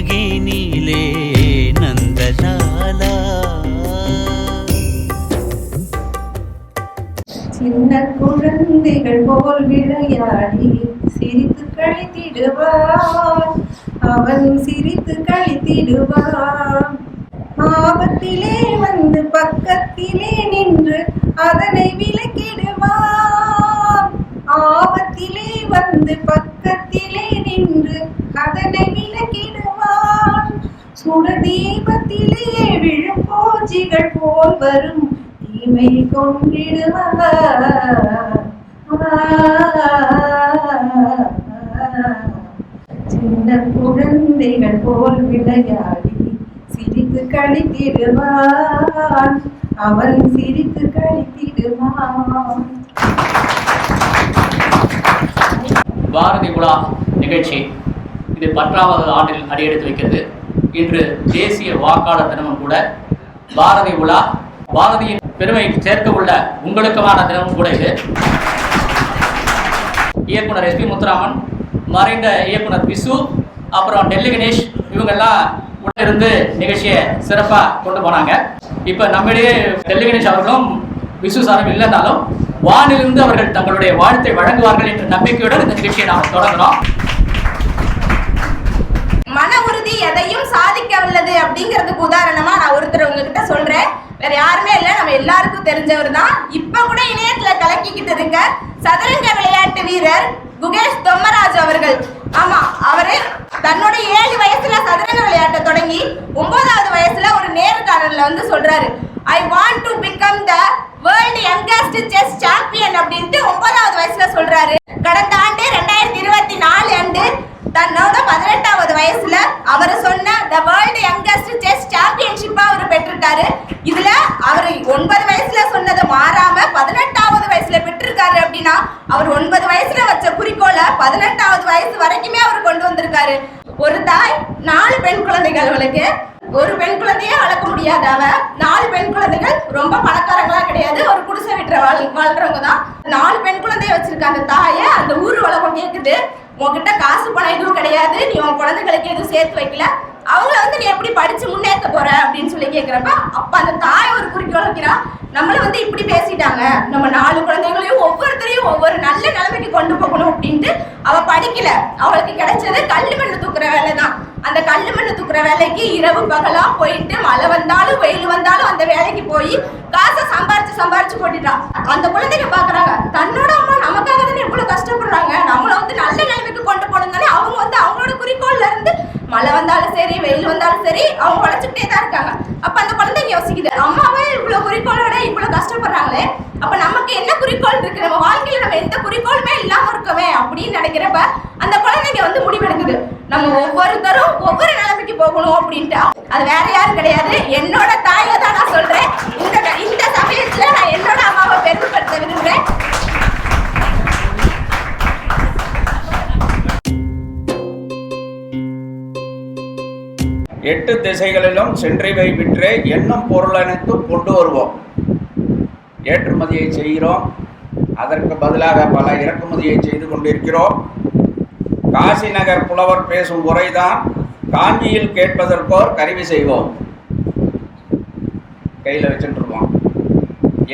சிறகினிலே நந்தலாலா சின்ன குழந்தைகள் போல் விளையாடி சிரித்து கழித்திடுவான் அவன் சிரித்து கழித்திடுவான். ஆபத்திலே வந்து பக்கத்திலே நின்று அதனை விலக்கிடுவான். பக்கத்திலே வந்து பக்கத்திலே நின்று அதனை விலகிடுவான். சுடதீபத்திலே விழும் பூச்சிகள் போல் வரும். தீமை கொண்டிடுவான் சின்ன குழந்தைகள் போல் விளையாடி சிரித்து கழித்திடுவான் அவன் சிரித்து கழித்திடுவான் பாரதி உலா நிகழ்ச்சி இது பத்தாவது ஆண்டில் அடியெடுத்து வைக்கிறது. இன்று தேசிய வாக்காளர் தினமும் கூட பாரதி உலா பாரதியின் பெருமை சேர்க்க உள்ள உங்களுக்குமான தினமும் கூட இது. இயக்குனர் எஸ் பி முத்துராமன் மறைந்த இயக்குனர் விசு அப்புறம் டெல்லி கணேஷ் இவங்கெல்லாம் உடனிருந்து நிகழ்ச்சியை சிறப்பாக கொண்டு போனாங்க. இப்போ நம்மிடையே டெல்லி கணேஷ் அவர்களும் விசு சாரும் இல்லைனாலும் வானிலிருந்து அவர்கள் தங்களுடைய வாழ்த்தை வழங்குவார்கள் என்ற நம்பிக்கையுடன் இந்த நிகழ்ச்சியை நாம் தொடங்குறோம். மன உறுதி எதையும் சாதிக்க வல்லது அப்படிங்கிறதுக்கு உதாரணமா நான் ஒருத்தர் உங்ககிட்ட சொல்றேன். வேற யாருமே இல்ல நம்ம எல்லாருக்கும் தெரிஞ்சவர் தான். இப்ப கூட இணையத்துல கலக்கிக்கிட்டு இருக்க சதுரங்க விளையாட்டு வீரர் குகேஷ் தொம்மராஜ் அவர்கள். ஆமா அவரு தன்னோட ஏழு வயசுல சதுரங்க விளையாட்டை தொடங்கி ஒன்பதாவது வயசுல ஒரு நேர்காணல்ல வந்து சொல்றாரு. I want to become the world youngest chess champion அப்படின்ட்டு ஒன்பதாவது வயசுல சொல்றாரு. கடந்த ஆண்டு ரெண்டாயிரத்தி இருபத்தி நாலு ஆண்டு தன்னோட பதினெட்டாவது வயசுல அவர் சொன்ன த வேர்ல்டு யங்கஸ்ட் செஸ் சாம்பியன்ஷிப்பா அவர் பெற்றிருக்காரு. இதுல அவர் ஒன்பது வயசுல சொன்னது மாறாம பதினெட்டாவது வயசுல பெற்றிருக்காரு அப்படின்னா அவர் ஒன்பது வயசுல வச்ச குறிக்கோளை பதினெட்டாவது வயசு வரைக்குமே அவர் கொண்டு வந்திருக்காரு. ஒரு தாய் நாலு பெண் குழந்தைகள் அவளுக்கு. ஒரு பெண் குழந்தையே வளர்க்க முடியாத. அவ நாலு பெண் குழந்தைகள் ரொம்ப பணக்காரங்களா கிடையாது. ஒரு குடிசை விட்டுற வாழ் வாழ்றவங்க தான். நாலு பெண் குழந்தைய வச்சிருக்க அந்த தாயை அந்த ஊர் வளர்க்கும் கேக்குது. உங்ககிட்ட காசு பணம் எதுவும் கிடையாது. நீ உன் குழந்தைகளுக்கு எதுவும் சேர்த்து வைக்கல. அவங்கள வந்து நீ எப்படி படிச்சு முன்னேற்ற போற? அப்படின்னு சொல்லி கேக்குறப்ப அப்ப அந்த தாய் ஒரு குறிக்கோள் வைக்கிறா. நம்மள வந்து இப்படி பேசிட்டாங்க. நம்ம நாலு குழந்தைங்களையும் ஒவ்வொருத்தரையும் ஒவ்வொரு நல்ல நிலைமைக்கு கொண்டு போகணும் அப்படின்ட்டு அவ படிக்கல. அவளுக்கு கிடைச்சது கல்லு மண்ணு தூக்குற வேலை தான் அந்த கல்லு மண்ணு தூக்குற வேலைக்கு இரவு பகலா போயிட்டு மழை வந்தாலும் வெயில் வந்தாலும் அந்த வேலைக்கு போய் காசை சம்பாரிச்சு சம்பாரிச்சு போட்டுட்டான் அந்த குழந்தைங்க பாக்குறாங்க தன்னோட அம்மா நமக்காக தானே இவ்வளவு கஷ்டப்படுறாங்க? நம்மள வந்து நல்ல நிலைமைக்கு கொண்டு போகணும் அவங்க வந்து அவங்களோட குறிக்கோள்ல இருந்து மழை வந்தாலும் சரி வெயில் வந்தாலும் சரி அவங்க உழைச்சிக்கிட்டே தான் இருக்காங்க. அப்ப அந்த குழந்தைங்க யோசிக்குது அம்மாவே இவ்வளவு குறிக்கோளோட இவ்வளவு கஷ்டப்படுறாங்களே. அப்ப நமக்கு என்ன குறிக்கோள் இருக்கு? நம்ம வாழ்க்கையில நம்ம எந்த குறிக்கோளுமே இல்லாம இருக்கோமே அப்படின்னு நினைக்கிறப்ப அந்த குழந்தைங்க வந்து முடிவெடுக்குது. நம்ம ஒவ்வொருத்தரும் ஒவ்வொரு நிலைமைக்கு போகணும் அப்படின்ட்டு. அது வேற யாரும் கிடையாது. என்னோட தாயை தான் நான் சொல்றேன். இந்த இந்த சமயத்துல நான் என்னோட அம்மாவை பெருமைப்படுத்த விரும்புறேன். எட்டு திசைகளிலும் சென்றிவை விற்று எண்ணம் பொருள் அனைத்தும் கொண்டு வருவோம். ஏற்றுமதியை செய்கிறோம். அதற்கு பதிலாக பல இறக்குமதியை செய்து கொண்டிருக்கிறோம். காசி நகர் புலவர் பேசும் உரைதான் காஞ்சியில் கேட்பதற்கோர் கருவி செய்வோம். கையில் வச்சுட்டுருவோம்.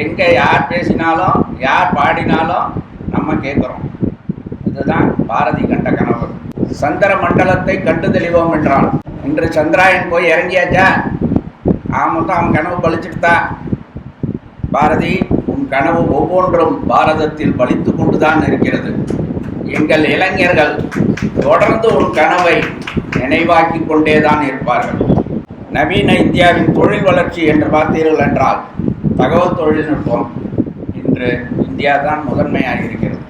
எங்கே யார் பேசினாலும் யார் பாடினாலும் நம்ம கேட்குறோம் இதுதான் பாரதி கண்ட கனவு. சந்திர மண்டலத்தை கண்டு தெளிவோம் என்றான். இன்று சந்திராயன் போய் இறங்கியாச்சா? ஆமாம் அவன் கனவு பழிச்சிட்டு தான் பாரதி கனவு ஒவ்வொன்றும் பாரதத்தில் வலித்து கொண்டுதான் இருக்கிறது. எங்கள் இளைஞர்கள் தொடர்ந்து உன் கனவை நினைவாக்கி கொண்டேதான் இருப்பார்கள். நவீன இந்தியாவின் தொழில் வளர்ச்சி என்று பார்த்தீர்கள் என்றால் தகவல் தொழில்நுட்பம் இன்று இந்தியா தான் முதன்மையாக இருக்கிறது.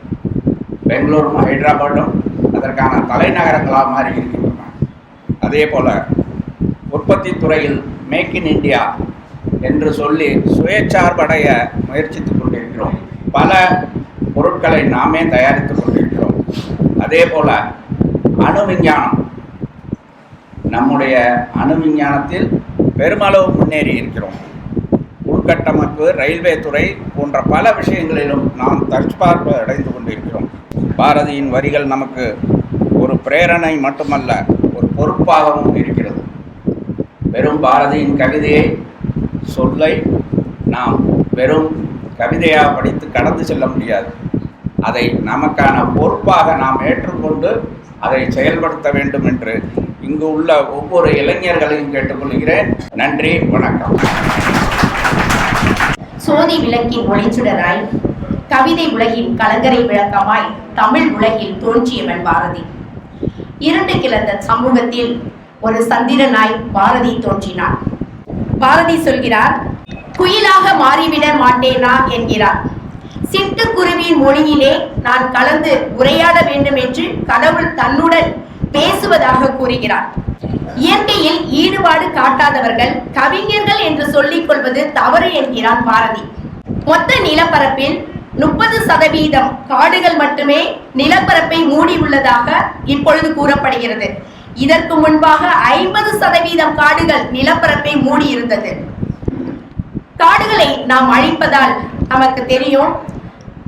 பெங்களூரும் ஹைதராபாடும் அதற்கான தலைநகரங்களாக மாறி இருக்கின்றன. அதே போல உற்பத்தி துறையில் மேக் இன் இந்தியா என்று சொல்லி சுயச்சார்படைய முயற்சித்துக் கொண்டிருக்கிறோம். பல பொருட்களை நாமே தயாரித்துக் கொண்டிருக்கிறோம். அதே போல அணு விஞ்ஞானம் நம்முடைய அணு விஞ்ஞானத்தில் பெருமளவு முன்னேறி இருக்கிறோம். உள்கட்டமைப்பு ரயில்வே துறை போன்ற பல விஷயங்களிலும் நாம் தற்பார்ப்பு அடைந்து கொண்டிருக்கிறோம். பாரதியின் வரிகள் நமக்கு ஒரு பிரேரணை மட்டுமல்ல ஒரு பொறுப்பாகவும் இருக்கிறது. வெறும் பாரதியின் கவிதையை சொல்லை நாம் வெறும் கவிதையாக படித்து கடந்து செல்ல முடியாது. அதை நமக்கான பொறுப்பாக நாம் ஏற்றுக்கொண்டு அதை செயல்படுத்த வேண்டும் என்று இங்கு உள்ள ஒவ்வொரு இளைஞர்களையும் கேட்டுக்கொள்கிறேன். நன்றி வணக்கம். சோதி விளக்கின் ஒளிச்சுடராய் கவிதை உலகின் கலங்கரை விளக்கமாய் தமிழ் உலகில் தோன்றியவன் பாரதி. இருண்டு கிடந்த சமூகத்தில் ஒரு சந்திரனாய் பாரதி தோன்றினார் பாரதி சொல்கிறார் குயிலாக மாறிவிட மாட்டேனா? என்கிறார். சிட்டுக்குருவியின் மொழியிலே நான் கலந்து உரையாட வேண்டும் என்று கடவுள் தன்னுடன் பேசுவதாக கூறுகிறார். இயற்கையில் ஈடுபாடு காட்டாதவர்கள் கவிஞர்கள் என்று சொல்லிக் கொள்வது தவறு என்கிறார் பாரதி. மொத்த நிலப்பரப்பில் முப்பது சதவீதம் காடுகள் மட்டுமே நிலப்பரப்பை மூடியுள்ளதாக இப்பொழுது கூறப்படுகிறது. இதற்கு முன்பாக ஐம்பது சதவீதம் காடுகள் நிலப்பரப்பை மூடி இருந்தது காடுகளை நாம் அழிப்பதால் நமக்கு தெரியும்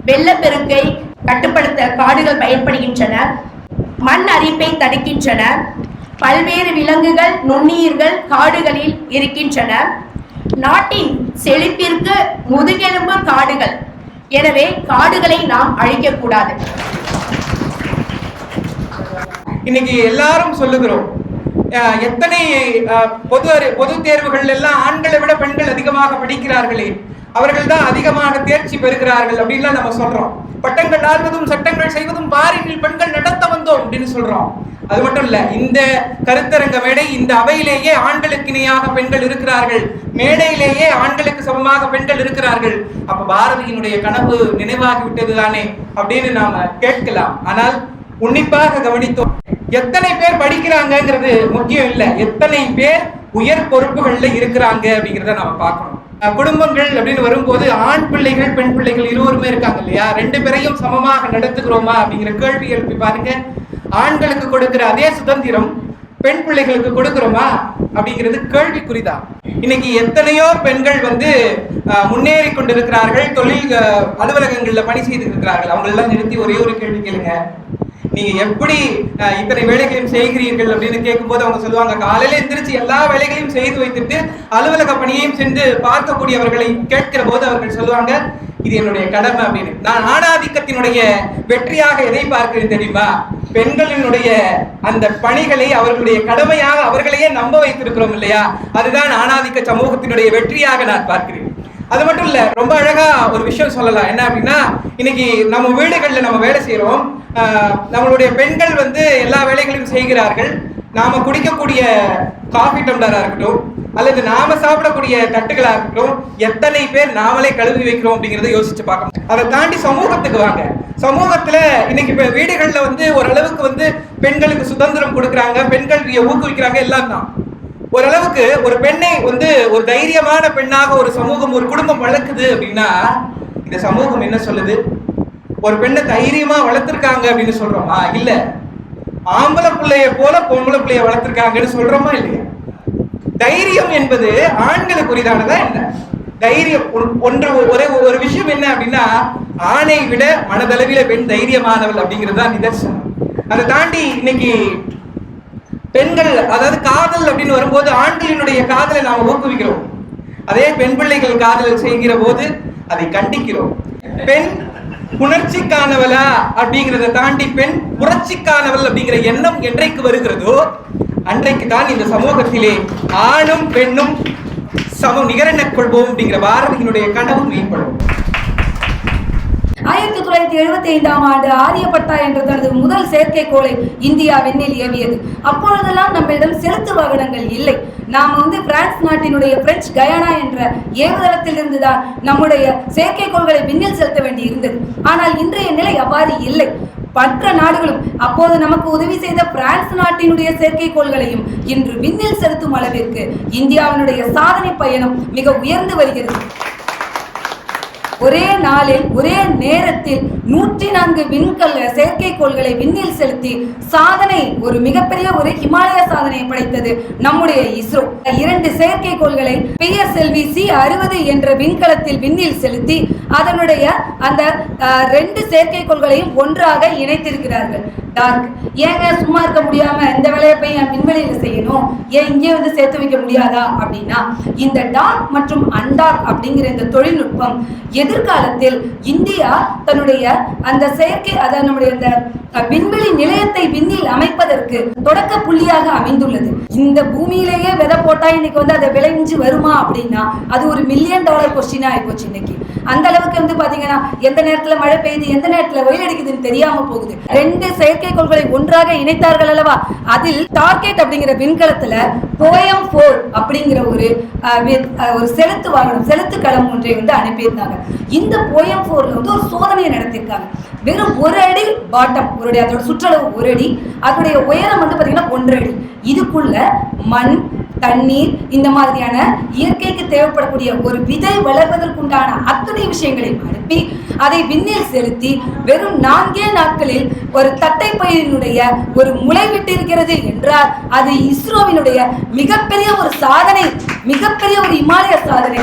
வெள்ளப்பெருக்கை கட்டுப்படுத்த காடுகள் பயன்படுகின்றன மண் அரிப்பை தடுக்கின்றன பல்வேறு விலங்குகள் நுண்ணுயிர்கள் காடுகளில் இருக்கின்றன. நாட்டின் செழிப்பிற்கு முதுகெலும்பு காடுகள். எனவே காடுகளை நாம் அழிக்கக்கூடாது. இன்னைக்கு எல்லாரும் சொல்லுகிறோம். எத்தனை பொது பொது தேர்வுகள் எல்லாம் ஆண்களை விட பெண்கள் அதிகமாக படிக்கிறார்களே. அவர்கள் தான் அதிகமாக தேர்ச்சி பெறுகிறார்கள் அப்படின்லாம் நம்ம சொல்றோம். பட்டங்கள் ஆர்வதும் சட்டங்கள் செய்வதும் பாரினில் பெண்கள் நடத்த வந்தோம் அப்படின்னு சொல்றோம். அது மட்டும் இல்ல இந்த கருத்தரங்க மேடை இந்த அவையிலேயே ஆண்களுக்கு இணையாக பெண்கள் இருக்கிறார்கள். மேடையிலேயே ஆண்களுக்கு சமமாக பெண்கள் இருக்கிறார்கள். அப்ப பாரதியினுடைய கனவு நினைவாகி விட்டது தானே அப்படின்னு நாம கேட்கலாம். ஆனால் உன்னிப்பாக கவனித்தோம். எத்தனை பேர் படிக்கிறாங்கங்கிறது முக்கியம் இல்ல. எத்தனை பேர் உயர் பொறுப்புகள்ல இருக்கிறாங்க அப்படிங்கிறத நம்ம பார்க்கணும். குடும்பங்கள் அப்படின்னு வரும்போது ஆண் பிள்ளைகள் பெண் பிள்ளைகள் இருவருமே இருக்காங்க இல்லையா? ரெண்டு பேரையும் சமமாக நடத்துகிறோமா அப்படிங்கிற கேள்வி எழுப்பி பாருங்க. ஆண்களுக்கு கொடுக்கிற அதே சுதந்திரம் பெண் பிள்ளைகளுக்கு கொடுக்குறோமா அப்படிங்கிறது கேள்விக்குறிதான் இன்னைக்கு எத்தனையோ பெண்கள் வந்து அஹ், முன்னேறி கொண்டிருக்கிறார்கள் தொழில் அலுவலகங்களில் அலுவலகங்கள்ல பணி செய்து இருக்கிறார்கள். அவங்க எல்லாம் நிறுத்தி ஒரே ஒரு கேள்வி கேளுங்க. நீங்க எப்படி இத்தனை வேலைகளையும் செய்கிறீர்கள் அப்படின்னு கேட்கும்போது அவங்க சொல்லுவாங்க காலையில எந்திரிச்சு எல்லா வேலைகளையும் செய்து வைத்துட்டு அலுவலக பணியையும் சென்று பார்க்கக்கூடியவர்களை கேட்கிற போது அவர்கள் சொல்லுவாங்க இது என்னுடைய கடமை அப்படின்னு. நான் ஆணாதிக்கத்தினுடைய வெற்றியாக எதை பார்க்கிறேன் தெரியுமா? பெண்களினுடைய அந்த பணிகளை அவர்களுடைய கடமையாக அவர்களையே நம்ப வைத்திருக்கிறோம் இல்லையா? அதுதான் ஆணாதிக்க சமூகத்தினுடைய வெற்றியாக நான் பார்க்கிறேன். அது மட்டும் இல்ல ரொம்ப அழகா ஒரு விஷயம் சொல்லலாம். என்ன அப்படின்னா இன்னைக்கு நம்ம வீடுகளில் நம்ம வேலை செய்யறோம் ஆஹ், நம்மளுடைய பெண்கள் வந்து எல்லா வேலைகளையும் செய்கிறார்கள். நாம குடிக்கக்கூடிய காஃபி டம்ளரா இருக்கட்டும் அல்லது நாம சாப்பிடக்கூடிய தட்டுகளாக இருக்கட்டும் எத்தனை பேர் நாமளே கழுவி வைக்கிறோம் அப்படிங்கறத யோசிச்சு பார்க்கணும். அதை தாண்டி சமூகத்துக்கு வாங்க. சமூகத்துல இன்னைக்கு இப்போ வீடுகளில் வந்து ஓரளவுக்கு வந்து பெண்களுக்கு சுதந்திரம் கொடுக்கறாங்க பெண்கள் ஊக்குவிக்கிறாங்க எல்லாம் தான். ஓரளவுக்கு ஒரு பெண்ணை வந்து ஒரு தைரியமான பெண்ணாக ஒரு சமூகம் ஒரு குடும்பம் வளர்க்குது அப்படின்னா இந்த சமூகம் என்ன சொல்லுது? ஒரு பெண்ணை தைரியமா வளர்த்துருக்காங்க அப்படின்னு சொல்றோமா? இல்ல. ஆம்பளை பிள்ளைய போல பொம்பளை பிள்ளைய வளர்த்துருக்காங்கன்னு சொல்றோமா இல்லையா? தைரியம் என்பது ஆண்களுக்கு உரிதானதா என்ன? தைரியம் ஒன்- ஒன்று ஒரே ஒரு விஷயம் என்ன அப்படின்னா ஆணை விட மனதளவில பெண் தைரியமானவள் அப்படிங்கிறது தான் நிதர்சனம். அதை தாண்டி இன்னைக்கு பெண்கள் அதாவது காதல் அப்படின்னு வரும்போது ஆண்களினுடைய காதலை நாம் ஊக்குவிக்கிறோம். அதே பெண் பிள்ளைகள் காதல் செய்கிற போது அதை கண்டிக்கிறோம். பெண் உணர்ச்சிக்கானவளா அப்படிங்கிறத தாண்டி பெண் புரட்சிக்கானவள் அப்படிங்கிற எண்ணம் என்றைக்கு வருகிறதோ அன்றைக்கு தான் இந்த சமூகத்திலே ஆணும் பெண்ணும் சமம் நிகரெனக் கொள்வோம் அப்படிங்கிற பாரதியினுடைய கனவு மேம்படும் ஆயிரத்தி தொள்ளாயிரத்தி எழுபத்தி ஐந்தாம் ஆண்டு ஆரியப்பட்டா என்ற தனது முதல் செயற்கைக்கோளை இந்தியா விண்ணில் ஏவியது. அப்பொழுதெல்லாம் நம்மிடம் செலுத்து வாகனங்கள் இல்லை. நாம் வந்து பிரான்ஸ் நாட்டினுடைய பிரெஞ்சு கயானா என்ற ஏவுதளத்திலிருந்து தான் நம்முடைய செயற்கைக்கோள்களை விண்ணில் செலுத்த வேண்டி இருந்தது ஆனால் இன்றைய நிலை அவ்வாறு இல்லை. மற்ற நாடுகளும் அப்போது நமக்கு உதவி செய்த பிரான்ஸ் நாட்டினுடைய செயற்கைக்கோள்களையும் இன்று விண்ணில் செலுத்தும் அளவிற்கு இந்தியாவினுடைய சாதனை பயணம் மிக உயர்ந்து வருகிறது. ஒரே நாளில் ஒரே நேரத்தில் நூற்றி நான்கு விண்கல் செயற்கைக்கோள்களை விண்ணில் செலுத்தி சாதனை ஒரு மிகப்பெரிய ஒரு இமாலய சாதனையை படைத்தது நம்முடைய இஸ்ரோ. இரண்டு செயற்கைக்கோள்களை பிஎஸ்எல்வி சி அறுபது என்ற விண்கலத்தில் விண்ணில் செலுத்தி அதனுடைய அந்த ரெண்டு செயற்கைக்கோள்களையும் ஒன்றாக இணைத்திருக்கிறார்கள். டார்க். ஏங்க சும்மா இருக்க முடியாம இந்த வேலையை போய் என் விண்வெளியில செய்யணும்? ஏன் இங்கே வந்து சேர்த்து வைக்க முடியாதா? அப்படின்னா இந்த டார்க் மற்றும் அன்டார்க் அப்படிங்கிற இந்த தொழில்நுட்பம் எதிர்காலத்தில் இந்தியா தன்னுடைய அந்த செயற்கை அதாவது நம்முடைய அந்த விண்வெளி நிலையத்தை விண்ணில் அமைப்பதற்கு தொடக்க புள்ளியாக அமைந்துள்ளது. இந்த பூமியிலேயே விதை போட்டா இன்னைக்கு வந்து அதை விளைஞ்சு வருமா அப்படின்னா அது ஒரு மில்லியன் டாலர் கொஸ்டினா ஆயிப்போச்சு இன்னைக்கு. அந்த அளவுக்கு வந்து பாத்தீங்கன்னா எந்த நேரத்துல மழை பெய்யுது எந்த நேரத்துல வெயில் அடிக்குதுன்னு தெரியாம போகுது. ரெண்டு செயற்கைக்கோள்களை ஒன்றாக இணைத்தார்கள் அல்லவா? அதில் டார்கெட் அப்படிங்கிற விண்கலத்துல போயம் போர் அப்படிங்கிற ஒரு ஒரு செலுத்து வாகனம் செலுத்து களம் ஒன்றை வந்து அனுப்பியிருந்தாங்க. இந்த போயம் போர்ல வந்து ஒரு சோதனையை நடத்தியிருக்காங்க. வெறும் ஒரு அடி பாட்டம் ஒரு அடி அதோட சுற்றளவு ஒரு அடி அதோடைய உயரம் வந்து பாத்தீங்கன்னா ஒன்றரை அடி. இதுக்குள்ள மண் தண்ணீர் இந்த மாதிரியான இயற்கைக்கு தேவைப்படக்கூடிய ஒரு விதை வளர்வதற்குண்டான அத்துணை விஷயங்களை அனுப்பி அதை விண்ணில் செலுத்தி வெறும் நான்கே நாட்களில் ஒரு தட்டை பயிரினுடைய ஒரு முளை விட்டிருக்கிறது என்றால் அது இஸ்ரோவினுடைய மிகப்பெரிய ஒரு சாதனை மிகப்பெரிய ஒரு இமாலய சாதனை.